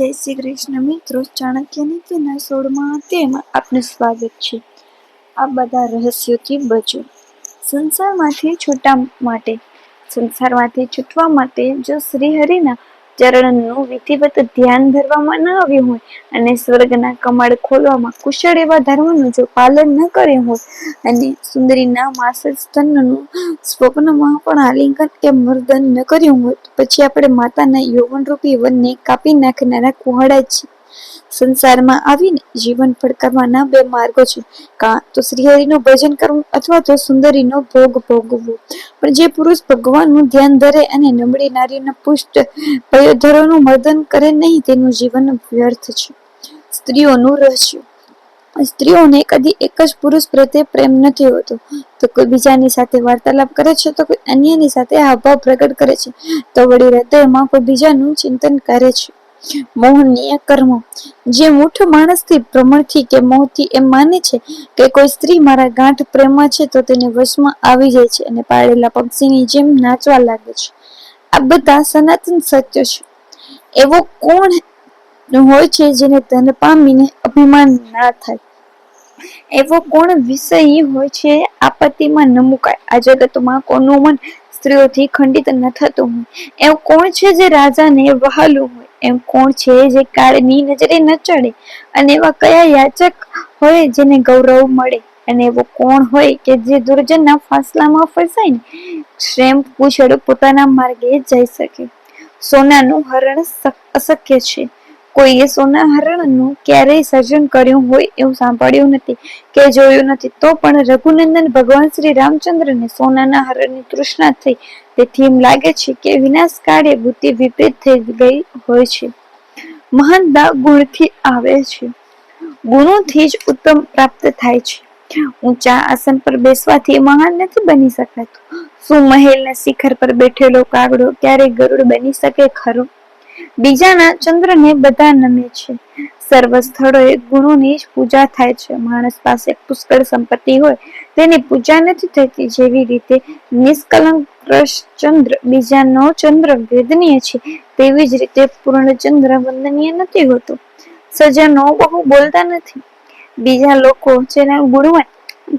જય શ્રી કૃષ્ણ મિત્રો. ચાણક્ય નીતિના સોળમાં અધ્યાયમાં આપનું સ્વાગત છે. આ બધા રહસ્યોથી બચો. સંસારમાંથી છૂટા માટે, સંસારમાંથી છૂટવા માટે જો શ્રીહરિના ચરણનું વિધિવત ધ્યાન ધરવામાં ન આવ્યું હોય અને સ્વર્ગના કમાડ ખોલવામાં કુશળ એવા ધર્મનું જો પાલન ન કર્યું હોય અને સુંદરીના માસદ સ્તનનું સ્વપ્નમાં પણ આલિંગન કે મર્દન ન કર્યું હોય પછી આપણે માતાના યૌવનરૂપી વનને કાપી નાખનારા કુહાડા જ છે સંસારમાં આવીને જીવન પડકારવાના બે માર્ગો છે. કાં તો શ્રીહરિનું ભજન કરવું અથવા તો સુંદરીનો ભોગ ભોગવવો. પણ જે પુરુષ ભગવાનનું ધ્યાન ધરે અને નબળી નારીના પુષ્ટ પયોધરોનું મર્દન કરે નહીં, તેનું જીવન વ્યર્થ છે. સ્ત્રીઓનું રહસ્ય. સ્ત્રીઓને કદી એક જ પુરુષ પ્રત્યે પ્રેમ નથી હોતો. તો કોઈ બીજાની સાથે વાર્તાલાપ કરે છે તો કોઈ અન્યની સાથે હાવભાવ પ્રગટ કરે છે. તો વળી હૃદયમાં કોઈ બીજાનું ચિંતન કરે છે. મોહનીય કર્મ. જે મૂઠ માણસથી ભ્રમણથી કે મોહથી એમ માને છે કે કોઈ સ્ત્રી મારા ગાંઠ પ્રેમમાં છે તો તેને વશમાં આવી જાય છે અને પાળેલા પક્ષીની જેમ નાચવા લાગે છે. આ બધા સનાતન સત્ય છે. એવો કોણ હોય છે જેને ધન પામીને અભિમાન ના થાય? એવો કોણ વિષયી હોય છે આપત્તિમાં ન મુકાય? આ જગતમાં કોનું મન સ્ત્રીઓથી ખંડિત ન થતું હોય. એવું કોણ છે જે રાજાને વહાલું હોય? એમ કોણ છે જે કાળની નજરે ન ચડે? અને એવા કયા યાચક હોય જેને ગૌરવ મળે? અને એવો કોણ હોય કે જે દુર્જનના ફાસલામાં ફસાય ને? શ્રેમ પૂછડ પોતાના માર્ગે જઈ શકે. સોનાનું હરણ અશક્ય છે. કોઈએ સોના હરણનું ક્યારેય સર્જન કર્યું હોય એવું સાંભળ્યું નથી કે જોયું નથી તો પણ રઘુનંદન ભગવાન શ્રી રામચંદ્રને સોનાના હરણની તૃષ્ણા થઈ તેથી એમ લાગે છે કે વિનાશ કાળે બુદ્ધિ વિપરીત થઈ ગઈ હોય છે. મહાનતા ગુણથી આવે છે. ગુણોથી જ ઉત્તમ પ્રાપ્ત થાય છે. ઊંચા આસન પર બેસવાથી મહાન નથી બની શકાતું. શું મહેલના શિખર પર બેઠેલો કાગડો ક્યારે ગરુડ બની શકે ખરો? બીજાના ચંદ્રને બધા નમે છે. સર્વ સ્થળોએ ગુરુની જ પૂજા થાય છે. માણસ પાસે પુષ્કળ સંપત્તિ હોય, તેની પૂજા નથી થતી. જેવી રીતે નિષ્કલંક ચંદ્ર બીજાનો ચંદ્ર વેદનીય છે, તેવી જ રીતે પૂર્ણ ચંદ્ર વંદનીય નથી હોતો. સજનો બહુ બોલતા નથી. બીજા લોકો જેના ગુણવાન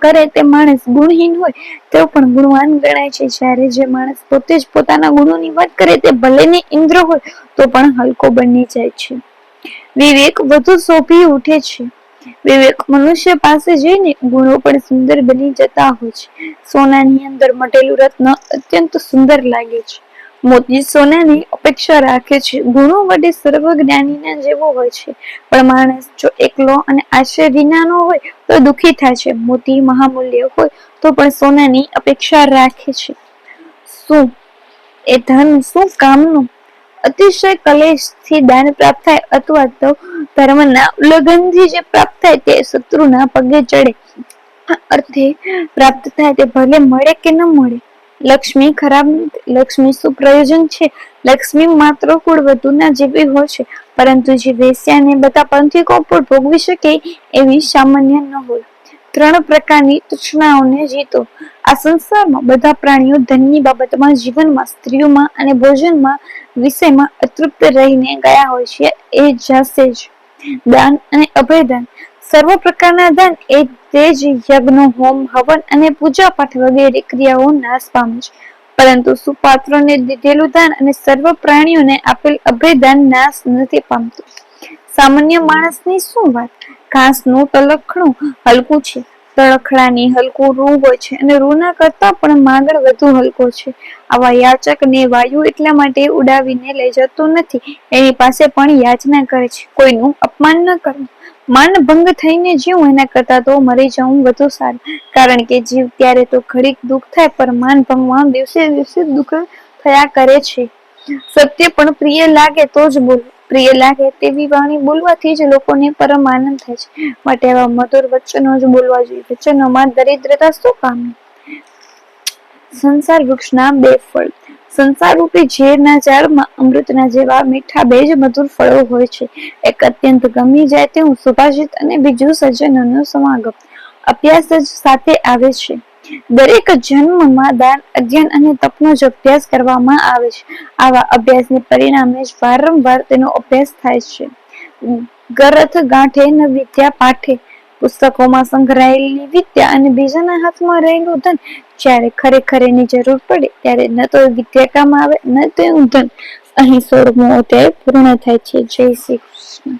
કરે તે માણસ ગુણહીન હોય તેઓ પણ ગુણવાન ગણાય છે. જ્યારે જે માણસ પોતે જ પોતાના ગુણોની વાત કરે તે ભલે ને ઇન્દ્ર હોય, તો પણ હલકો બની જાય છે. વિવેક વધુ શોભી ઉઠે છે. વિવેક મનુષ્ય પાસે જઈને ગુણો પણ સુંદર બની જતા હોય છે. સોનાની અંદર મટેલું રત્ન અત્યંત સુંદર લાગે છે. મોતી સોનાની અપેક્ષા રાખે છે. ગુણો વડે સર્વ જ્ઞાનીના જેવો હોય છે. પણ માણસ જો એકલો અને આશ્રય વિનાનો હોય તો દુઃખી થાય છે. મોતી મહામૂલ્ય હોય તો પણ સોનાની અપેક્ષા રાખે છે. શું? એ ધન શું કામનું? અતિશય કલેશથી દાન પ્રાપ્ત થાય અથવા તો ધર્મના ઉલ્લંઘનથી જે પ્રાપ્ત થાય તે શત્રુના પગે ચડે. અર્થે પ્રાપ્ત થાય તે ભલે મળે કે ન મળે. લક્ષ્મી ખરાબ, લક્ષ્મી શું પ્રયોજન છે. લક્ષ્મી માત્ર કુળ વધુના જેવી હોય છે. પરંતુ જે વેશ્યાને બધા પંથિકો કોપુર ભોગવી શકે એવી સામાન્ય ન હોય. ત્રણ પ્રકારની તૃષ્ણાઓને જીતો. આ સંસારમાં બધા પ્રાણીઓ ધનની બાબતમાં, જીવનમાં, સ્ત્રીઓમાં અને ભોજનમાં વિષયમાં અતૃપ્ત રહીને ગયા હોય છે, એ જાસે જ. દાન અને અભયદાન. સર્વ પ્રકારના દાન એ તે જ યજ્ઞો, હોમ, હવન અને પૂજા પાઠ વગેરે ક્રિયાઓ નાશ પામે છે. પરંતુ સુપાત્રોને દીધેલું દાન અને સર્વ પ્રાણીઓને આપેલ અભયદાન નાશ નથી પામતું. સામાન્ય માણસની શું વાત? ઘાસનું તલખણું હલકું છે. તળખડાની હલકું રૂ છે અને રૂના કરતા પણ માગણ વધુ હલકો છે. આવા યાચક ને વાયુ એટલા માટે ઉડાવીને લઈ જતો નથી. એની પાસે પણ યાચના કરે છે. કોઈનું અપમાન ન કરવું. માન ભંગ થઈને જીવું એના કરતા તો મરી જવું વધુ સારું. કારણ કે જીવ ત્યારે તો ઘડીક દુઃખ થાય પણ માન ભંગમાં દિવસે દિવસે દુઃખ થયા કરે છે. સત્ય પણ પ્રિય લાગે તો જ બોલવું પ્રિય લાગે તેવી વાણી બોલવાથી જ લોકોને પરમ આનંદ થાય છે. માટે આવા મધુર વચનો જ બોલવા જોઈએ. વચનોમાં દરિદ્રતા શું કામ સંસાર વૃક્ષના બે ફળ. સંસાર રૂપી ઝેરના ઝાડમાં અમૃતના જેવા મીઠા બે જ મધુર ફળો હોય છે. એક અત્યંત ગમી જાય તેવું સુભાષિત અને બીજું સજ્જનોનો સમાગમ. અભ્યાસ જ સાથે આવે છે. દરેક જન્મમાં દાન અજ્ઞાન અને તપનો જ અભ્યાસ કરવામાં આવે છે. આવા અભ્યાસને પરિણામે જ વારંવાર તેનો અભ્યાસ થાય છે. ગરથ ગાંઠે ન વિદ્યા પાઠે, પુસ્તકોમાં સંગ્રહાયેલી વિદ્યા અને બીજાના હાથમાં રહેલું ધન, જ્યારે ખરેખર એની જરૂર પડે, ત્યારે ન તો વિદ્યા કામ આવે, ન તો ધન અહીં સોળમો અધ્યાય પૂર્ણ થાય છે. જય શ્રી કૃષ્ણ.